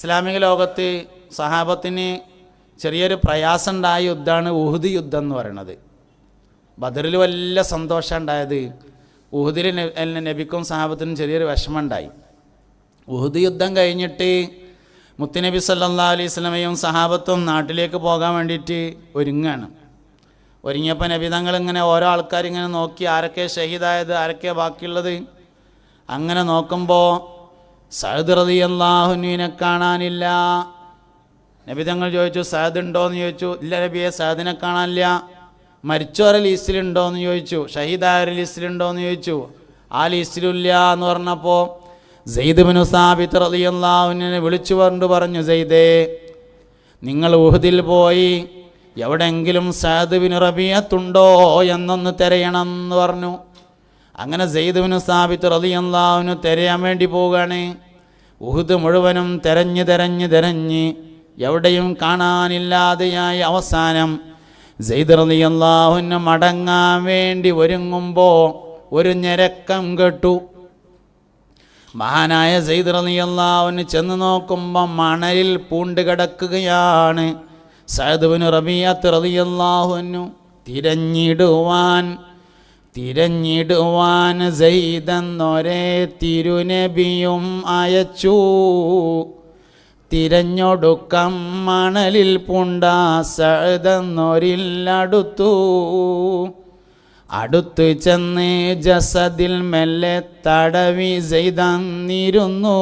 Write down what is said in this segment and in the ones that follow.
ഇസ്ലാമിക ലോകത്ത് സഹാബത്തിന് ചെറിയൊരു പ്രയാസം ഉണ്ടായ യുദ്ധമാണ് ഉഹുദ് യുദ്ധം എന്ന് പറയുന്നത് ബദറിൽ വല്ല സന്തോഷം ഉണ്ടായത്? ഉഹുദിൽ നബിക്കും സഹാബത്തിനും ചെറിയൊരു വിഷമം ഉണ്ടായി ഉഹുദ് യുദ്ധം കഴിഞ്ഞിട്ട് മുത്തുനബി സല്ലാ അലൈഹി സ്വലമയും സഹാബത്തും നാട്ടിലേക്ക് പോകാൻ വേണ്ടിയിട്ട് ഒരുങ്ങാണ്. ഒരുങ്ങിയപ്പോൾ നബി തങ്ങൾ ഇങ്ങനെ ഓരോ ആൾക്കാരിങ്ങനെ നോക്കി ആരൊക്കെ ഷഹീദായത് ആരൊക്കെ ബാക്കിയുള്ളത്? അങ്ങനെ നോക്കുമ്പോൾ സഹദ് റതി അള്ളാഹുനുവിനെ കാണാനില്ല. നബി തങ്ങൾ ചോദിച്ചു സഹദ് ഉണ്ടോ എന്ന് ചോദിച്ചു. ഇല്ല നബിയെ സഹദിനെ കാണാനില്ല. മരിച്ചവരെ ലിസ്റ്റിലുണ്ടോ എന്ന് ചോദിച്ചു. ഷഹീദായ ലിസ്റ്റിലുണ്ടോ എന്ന് ചോദിച്ചു. ആ ലിസ്റ്റിലില്ല എന്ന് പറഞ്ഞപ്പോൾ സെയ്ദ് ബിനു സാബിത്ത് റതി അള്ളാഹുനെ വിളിച്ചു പറഞ്ഞു പറഞ്ഞു സെയ്ദേ നിങ്ങൾ ഊഹദിൽ പോയി. എവിടെങ്കിലും സഹദ് ബിൻ റബിയത്തുണ്ടോ എന്നൊന്ന് തിരയണം എന്ന് പറഞ്ഞു. അങ്ങനെ സെയ്ദ് സ്ഥാപിത്ത് റതിയല്ലാവിന് തിരയാൻ വേണ്ടി പോവുകയാണ്. ഉഹുദ് മുഴുവനും തെരഞ്ഞ് തെരഞ്ഞ് തെരഞ്ഞ് എവിടെയും കാണാനില്ലാതെയായ അവസാനം സെയ്ദ് റതിയല്ലാഹുന് മടങ്ങാൻ വേണ്ടി ഒരുങ്ങുമ്പോൾ ഒരു ഞരക്കം കെട്ടു. മഹാനായ സെയ്ദ് റതിയല്ലാവിന് ചെന്ന് നോക്കുമ്പോൾ മണലിൽ പൂണ്ട് കിടക്കുകയാണ്. സഹദുവിന് റബിയത്ത് റളിയല്ലാഹുവിനു തിരഞ്ഞിടുവാൻ തിരഞ്ഞിടുവാൻ സെയ്തെന്നൊരേ തിരുനബിയും അയച്ചു. തിരഞ്ഞൊടുക്കം മണലിൽ പൂണ്ട അടുത്ത് അടുത്തു ചെന്ന് ജസദിൽ മെല്ലെ തടവി ചെയ്തന്നിരുന്നു.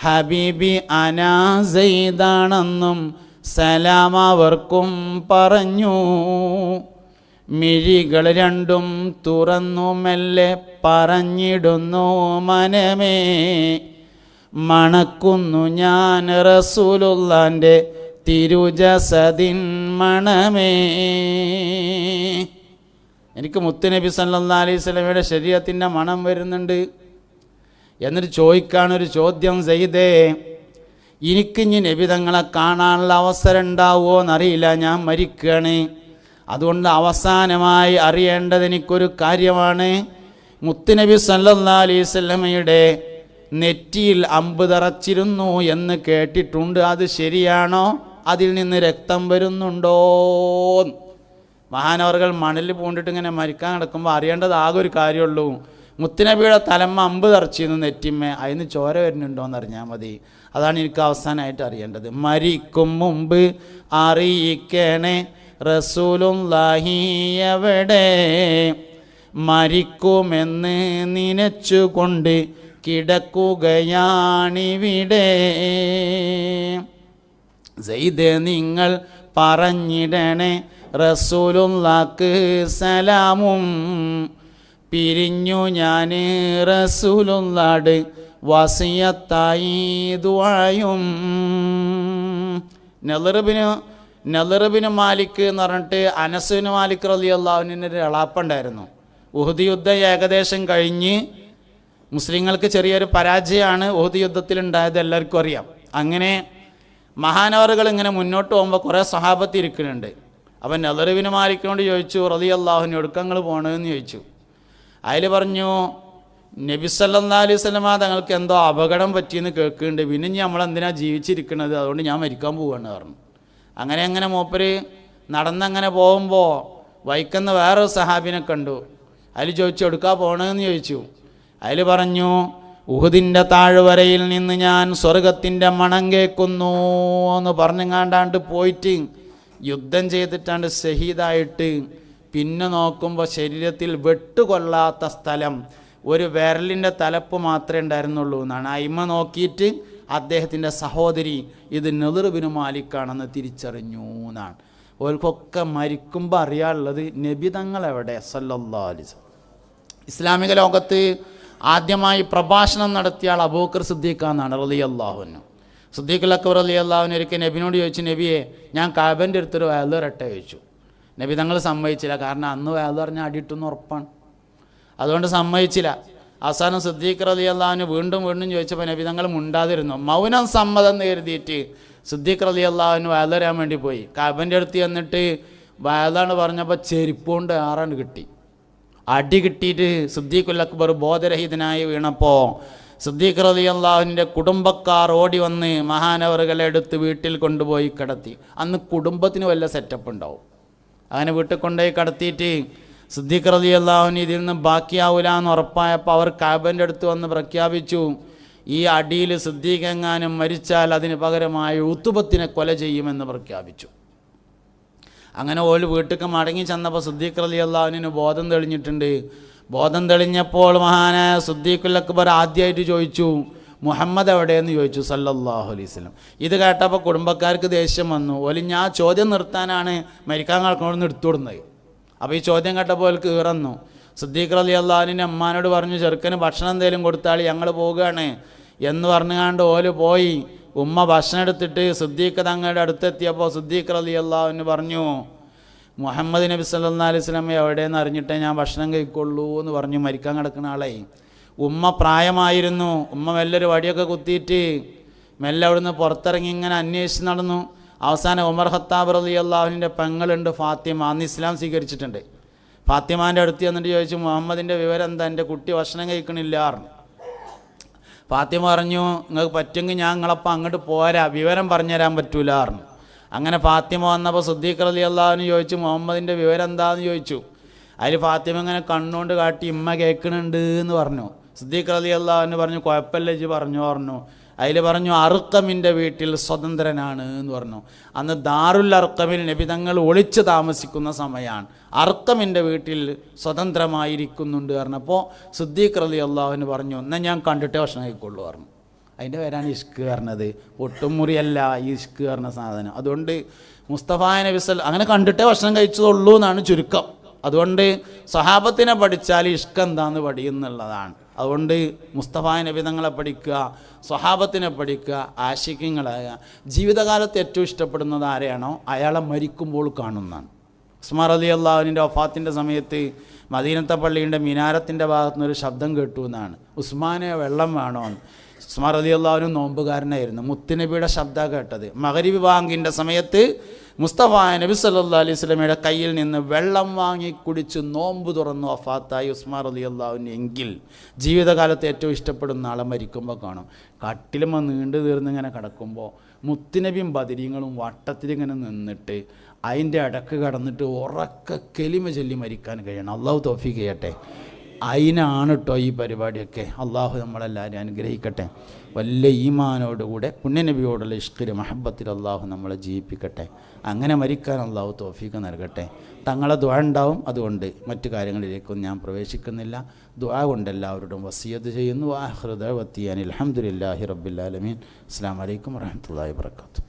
ഹബീബി അനാ ചെയ്താണെന്നും സലാം അവർക്കും പറഞ്ഞു. മിഴികൾ രണ്ടും തുറന്നു മെല്ലെ പറഞ്ഞിടുന്നു മനമേ. മണക്കുന്നു ഞാൻ റസൂലുള്ളാന്റെ തിരുജസതിൻ മണമേ. എനിക്ക് മുത്തുനബി സല്ലാ അലൈഹി സ്വലമയുടെ ശരീരത്തിന്റെ മണം വരുന്നുണ്ട് എന്നിട്ട് ചോദിക്കാനൊരു ചോദ്യം ചെയ്തേ. എനിക്ക് ഇനി നബി തങ്ങളെ കാണാനുള്ള അവസരം ഉണ്ടാവുമോ എന്നറിയില്ല. ഞാൻ മരിക്കുകയാണ്. അതുകൊണ്ട് അവസാനമായി അറിയേണ്ടത് എനിക്കൊരു കാര്യമാണ്. മുത്തുനബി സല്ലാ അലൈഹി സ്വലമയുടെ നെറ്റിയിൽ അമ്പ് തറച്ചിരുന്നു എന്ന് കേട്ടിട്ടുണ്ട്. അത് ശരിയാണോ? അതിൽ നിന്ന് രക്തം വരുന്നുണ്ടോ? മഹാനവർകൾ മണലിൽ പൂണ്ടിട്ട് ഇങ്ങനെ മരിക്കാൻ കിടക്കുമ്പോൾ അറിയേണ്ടത് ആകെ ഒരു കാര്യമുള്ളൂ. മുത്തുനബിയുടെ തലമ്മ അമ്പ് തറച്ചിരുന്നു നെറ്റിമ്മ. അതിന് ചോര വരുന്നുണ്ടോ എന്ന് അറിഞ്ഞാൽ മതി. അതാണ് എനിക്ക് അവസാനമായിട്ട് അറിയേണ്ടത്. മരിക്കും മുമ്പ് അറിയിക്കണേ. റസൂലുല്ലാഹി എവിടെ? മരിക്കുമെന്ന് നനച്ചുകൊണ്ട് കിടക്കുകയാണിവിടെ. സെയ്ത് നിങ്ങൾ പറഞ്ഞിടണേ റസൂലുള്ളാക്ക് സലാമും. പിരിഞ്ഞു ഞാൻ റസൂലുള്ളാട് വസിയത്തായി ദുആയും. നെലറുബിന് നെലറുബിന് മാലിക് എന്ന് പറഞ്ഞിട്ട് അനസുബിന് മാലിക് റലി അള്ളാഹുവിന് ഒരു എളാപ്പുണ്ടായിരുന്നു ഉഹുദ് യുദ്ധം ഏകദേശം കഴിഞ്ഞ് മുസ്ലിങ്ങൾക്ക് ചെറിയൊരു പരാജയമാണ് ഉഹുദ് യുദ്ധത്തിലുണ്ടായത് എല്ലാവർക്കും അറിയാം. അങ്ങനെ മഹാനവറുകൾ ഇങ്ങനെ മുന്നോട്ട് പോകുമ്പോൾ കുറേ സഹാബത്ത് ഇരിക്കുന്നുണ്ട്. അപ്പം നദർബിന് മാലിക്കിനോട് ചോദിച്ചു റലി അള്ളാഹുവിന് ഒടുക്കങ്ങൾ പോകണമെന്ന് ചോദിച്ചു. അതിൽ പറഞ്ഞു നബി സല്ലാ അലൈഹി സ്വലമ തങ്ങൾക്ക് എന്തോ അപകടം പറ്റിയെന്ന് കേൾക്കുന്നുണ്ട്. പിന്നെ ഇനി നമ്മളെന്തിനാ ജീവിച്ചിരിക്കുന്നത് അതുകൊണ്ട് ഞാൻ മരിക്കാൻ പോവുകയാണ് പറഞ്ഞു. അങ്ങനെ അങ്ങനെ മൂപ്പര് നടന്നങ്ങനെ പോകുമ്പോൾ വൈക്കുന്ന വേറൊരു സഹാബിനെ കണ്ടു. അതിൽ ചോദിച്ചു എടുക്കാൻ പോകണമെന്ന് ചോദിച്ചു. അതിൽ പറഞ്ഞു ഉഹുദിന്റെ താഴ്വരയിൽ നിന്ന് ഞാൻ സ്വർഗത്തിന്റെ മണം കേൾക്കുന്നു എന്ന് പറഞ്ഞങ്ങാണ്ടാണ്ട് പോയിട്ട് യുദ്ധം ചെയ്തിട്ടാണ്ട് ഷഹീദായിട്ട് പിന്നെ നോക്കുമ്പോൾ ശരീരത്തിൽ വെട്ടുകൊള്ളാത്ത സ്ഥലം. ഒരു വിരലിന്റെ തലപ്പ് മാത്രമേ ഉണ്ടായിരുന്നുള്ളൂ എന്നാണ്. അയിമ നോക്കിയിട്ട് അദ്ദേഹത്തിന്റെ സഹോദരി ഇത് നെതിർബിന് മാലിക്കാണെന്ന് തിരിച്ചറിഞ്ഞു എന്നാണ്. ഓർക്കൊക്കെ മരിക്കുമ്പോൾ അറിയാനുള്ളത് നബിതങ്ങൾ എവിടെ സല്ലല്ലാ ഇസ്ലാമിക ലോകത്ത് ആദ്യമായി പ്രഭാഷണം നടത്തിയ ആൾ അബൂക്കർ സിദ്ദീഖാന്നാണ് റലി അള്ളാഹുവിന് സിദ്ദീഖ് അക്ബർ അലി അള്ളാഹുവിന് ഒരിക്കൽ നബിനോട് ചോദിച്ചു നബിയെ ഞാൻ കാബന്റെ അടുത്തൊരു വയലു ഇരട്ടെ ചോദിച്ചു. നബി തങ്ങൾ സമ്മതിച്ചില്ല. കാരണം അന്ന് വയലു പറഞ്ഞാൽ അടിയിട്ടെന്ന് ഉറപ്പാണ്. അതുകൊണ്ട് സമ്മതിച്ചില്ല. അവസാനം സിദ്ദീഖ് റലി അള്ളാഹുവിന് വീണ്ടും വീണ്ടും ചോദിച്ചപ്പോൾ നബി തങ്ങൾ മുണ്ടാതിരുന്നു. മൗനം സമ്മതം എന്ന് കരുതിയിട്ട് സിദ്ദീഖ് റലി അള്ളാഹുവിന് വയലറിയാൻ വേണ്ടി പോയി. കാബന്റെ അടുത്ത് ചെന്നിട്ട് വയലാണ് പറഞ്ഞപ്പോൾ ചെരുപ്പ് കൊണ്ട് ആറാണ്ട് കിട്ടി. അടി കിട്ടിയിട്ട് സിദ്ദീഖുൽ അക്ബർ ബോധരഹിതനായി വീണപ്പോൾ സിദ്ദീഖ് റതി അള്ളാഹുവിന്റെ കുടുംബക്കാർ ഓടി വന്ന് മഹാനവറുകളെ എടുത്ത് വീട്ടിൽ കൊണ്ടുപോയി കിടത്തി. അന്ന് കുടുംബത്തിന് വല്ല സെറ്റപ്പ് ഉണ്ടാവും. അങ്ങനെ വീട്ടിൽ കൊണ്ടുപോയി കടത്തിയിട്ട് സിദ്ദീഖ് റലി അള്ളാഹുവിന് ഇതിൽ നിന്ന് ബാക്കിയാവില്ല എന്ന് ഉറപ്പായപ്പോൾ അവർ കാബന്റെ അടുത്ത് വന്ന് പ്രഖ്യാപിച്ചു. ഈ അടിയിൽ സിദ്ദീഖ് എങ്ങാനും മരിച്ചാൽ അതിന് പകരമായി ഉത്തുബത്തിനെ കൊല ചെയ്യുമെന്ന് പ്രഖ്യാപിച്ചു. അങ്ങനെ ഓൽ വീട്ടിലേക്ക് മടങ്ങി ചെന്നപ്പോൾ സിദ്ദീഖ് അലി അള്ളാഹുവിന് ബോധം തെളിഞ്ഞിട്ടുണ്ട്. ബോധം തെളിഞ്ഞപ്പോൾ മഹാനായ സുദ്ദീഖുൽ അക്ബർ ആദ്യമായിട്ട് ചോദിച്ചു മുഹമ്മദ് എവിടെയെന്ന്? ചോദിച്ചു സല്ലല്ലാഹു അലൈഹി വസല്ലം. ഇത് കേട്ടപ്പോൾ കുടുംബക്കാർക്ക് ദേഷ്യം വന്നു. ഓൽ ഞാൻ ചോദ്യം നിർത്താനാണ് മരിക്കാൻ കിടക്കണമെന്ന് എടുത്തുവിടുന്നത്. അപ്പോൾ ഈ ചോദ്യം കേട്ടപ്പോൾ അവർക്ക് ഇറന്നു സിദ്ദീഖ് അലി അള്ളാഹുവിന്റെ അമ്മാനോട് പറഞ്ഞു ചെറുക്കന് ഭക്ഷണം എന്തെങ്കിലും കൊടുത്താൽ ഞങ്ങൾ പോവുകയാണ്. എന്ന് പറഞ്ഞുകൊണ്ട് ഓൽ പോയി. ഉമ്മ ഭക്ഷണം എടുത്തിട്ട് സിദ്ദീഖ് തങ്ങളുടെ അടുത്തെത്തിയപ്പോൾ സിദ്ദീഖ് അലി അള്ളാഹുവിന് പറഞ്ഞു മുഹമ്മദ് നബി സല്ലാ അലൈഹി സ്വലം എവിടെയെന്ന് അറിഞ്ഞിട്ടേ ഞാൻ ഭക്ഷണം കഴിക്കുള്ളൂ എന്ന് പറഞ്ഞു മരിക്കാൻ കിടക്കുന്ന ആളെ. ഉമ്മ പ്രായമായിരുന്നു. ഉമ്മ മെല്ലൊരു വടിയൊക്കെ കുത്തിയിട്ട് മെല്ലെ അവിടുന്ന് പുറത്തിറങ്ങി ഇങ്ങനെ അന്വേഷിച്ച് നടന്നു. അവസാനം ഉമർ ഹത്താബ് റലി അള്ളാഹുവിന്റെ പെങ്ങളുണ്ട് ഫാത്തിമ. അന്ന് ഇസ്ലാം സ്വീകരിച്ചിട്ടുണ്ട്. ഫാത്തിമാന്റെ അടുത്ത് എന്നിട്ട് ചോദിച്ചു മുഹമ്മദിന്റെ വിവരം എന്താ? എന്റെ കുട്ടി ഭക്ഷണം കഴിക്കണില്ല പറഞ്ഞു. ഫാത്തിമ പറഞ്ഞു നിങ്ങൾക്ക് പറ്റുമെങ്കിൽ ഞാൻ നിങ്ങളപ്പം അങ്ങോട്ട് പോരാ. വിവരം പറഞ്ഞുതരാൻ പറ്റൂല പറഞ്ഞു. അങ്ങനെ ഫാത്തിമ വന്നപ്പോൾ സുദ്ദീഖ് അലി അള്ളാഹുവിന് ചോദിച്ചു മുഹമ്മദിന്റെ വിവരം എന്താന്ന്? ചോദിച്ചു. അതിൽ ഫാത്തിമ ഇങ്ങനെ കണ്ണുകൊണ്ട് കാട്ടി ഇമ്മ കേൾക്കണുണ്ട് എന്ന് പറഞ്ഞു. സുദ്ദീഖ് അലി അള്ളാഹുവിന് പറഞ്ഞു കുഴപ്പമില്ല ജി പറഞ്ഞു പറഞ്ഞു. അതിൽ പറഞ്ഞു അറുക്കമിന്റെ വീട്ടിൽ സ്വതന്ത്രനാണ് എന്ന് പറഞ്ഞു. അന്ന് ദാറുൽ അർക്കമിൽ നബി തങ്ങൾ ഒളിച്ച് താമസിക്കുന്ന സമയമാണ് അർക്കമിന്റെ വീട്ടിൽ സ്വതന്ത്രമായിരിക്കുന്നുണ്ട് പറഞ്ഞപ്പോൾ സുദ്ദീഖ് അലി അള്ളാഹുവിന് പറഞ്ഞു എന്നാൽ ഞാൻ കണ്ടിട്ടേ ഭക്ഷണം കഴിക്കുള്ളൂ പറഞ്ഞു. അതിന്റെ പേരാണ് ഇഷ്ക് പറഞ്ഞത്. പൊട്ടുമുറിയല്ല ഈ ഇഷ്ക് പറഞ്ഞ സാധനം. അതുകൊണ്ട് മുസ്തഫ നബി സല്ല അങ്ങനെ കണ്ടിട്ടേ ഭക്ഷണം കഴിച്ചതുള്ളൂ എന്നാണ് ചുരുക്കം. അതുകൊണ്ട് സഹാബത്തിനെ പഠിച്ചാൽ ഇഷ്ക് എന്താന്ന് പഠിയുന്നുള്ളതാണ് അതുകൊണ്ട് മുസ്തഫ നബി തങ്ങളെ പഠിക്കുക സ്വഹാബത്തിനെ പഠിക്കുക ആശിക്യങ്ങളായ ജീവിതകാലത്ത് ഏറ്റവും ഇഷ്ടപ്പെടുന്നത് ആരെയാണോ? അയാളെ മരിക്കുമ്പോൾ കാണുന്നതാണ്. ഉസ്മാർ അലി അള്ളാഹുവിന്റെ വഫാത്തിന്റെ സമയത്ത് മദീനത്തെ പള്ളിയുടെ മിനാരത്തിന്റെ ഭാഗത്തു ഒരു ശബ്ദം കേട്ടു എന്നാണ്. ഉസ്മാനെ വെള്ളം വേണോ ഉസ്മാർ അലി അള്ളാഹുവിനും നോമ്പുകാരനായിരുന്നു. മുത്തുനബിയുടെ ശബ്ദം കേട്ടത്. മകരി വിഭാഗിന്റെ സമയത്ത് മുസ്തഫ നബി സല്ലാ അലൈഹി സ്വലമയുടെ കയ്യിൽ നിന്ന് വെള്ളം വാങ്ങി കുടിച്ച് നോമ്പ് തുറന്നു അഫാത്തായി ഉസ്മാർ അലി അള്ളാഹുവിന് എങ്കിൽ ജീവിതകാലത്ത് ഏറ്റവും ഇഷ്ടപ്പെടുന്ന ആളെ മരിക്കുമ്പോൾ കാണും. കട്ടിലുമ നീണ്ടു തീർന്നിങ്ങനെ കിടക്കുമ്പോൾ മുത്തിനബിയും ബദിരിങ്ങളും വട്ടത്തിലിങ്ങനെ നിന്നിട്ട് അതിന്റെ അടക്ക് കടന്നിട്ട് ഉറക്ക കെലിമ ചൊല്ലി മരിക്കാൻ കഴിയണം. അള്ളാഹു തോഫി ചെയ്യട്ടെ. അതിനാണ് കേട്ടോ ഈ പരിപാടിയൊക്കെ. അള്ളാഹു നമ്മളെല്ലാവരും അനുഗ്രഹിക്കട്ടെ. വലിയ ഈമാനോടുകൂടെ പുണ്യനബിയോടുള്ള ഇഷ്കിൽ മഹബത്തിൽ അള്ളാഹു നമ്മളെ ജീവിപ്പിക്കട്ടെ. അങ്ങനെ മരിക്കാൻ അള്ളാഹു തോഫീക്ക് നൽകട്ടെ. തങ്ങളെ ദ്വാ ഉണ്ടാവും അതുകൊണ്ട് മറ്റു കാര്യങ്ങളിലേക്കൊന്നും ഞാൻ പ്രവേശിക്കുന്നില്ല. ദ്വാ കൊണ്ട് എല്ലാവരോടും വസിയത്ത് ചെയ്യുന്നു. വാഹൃദ വത്തിയാൻ അലഹമുല്ലാഹി റബ്ബില്ലാലമീൻ അസ്സാം വലൈക്കും വരഹമുല്ലാ വാത്തു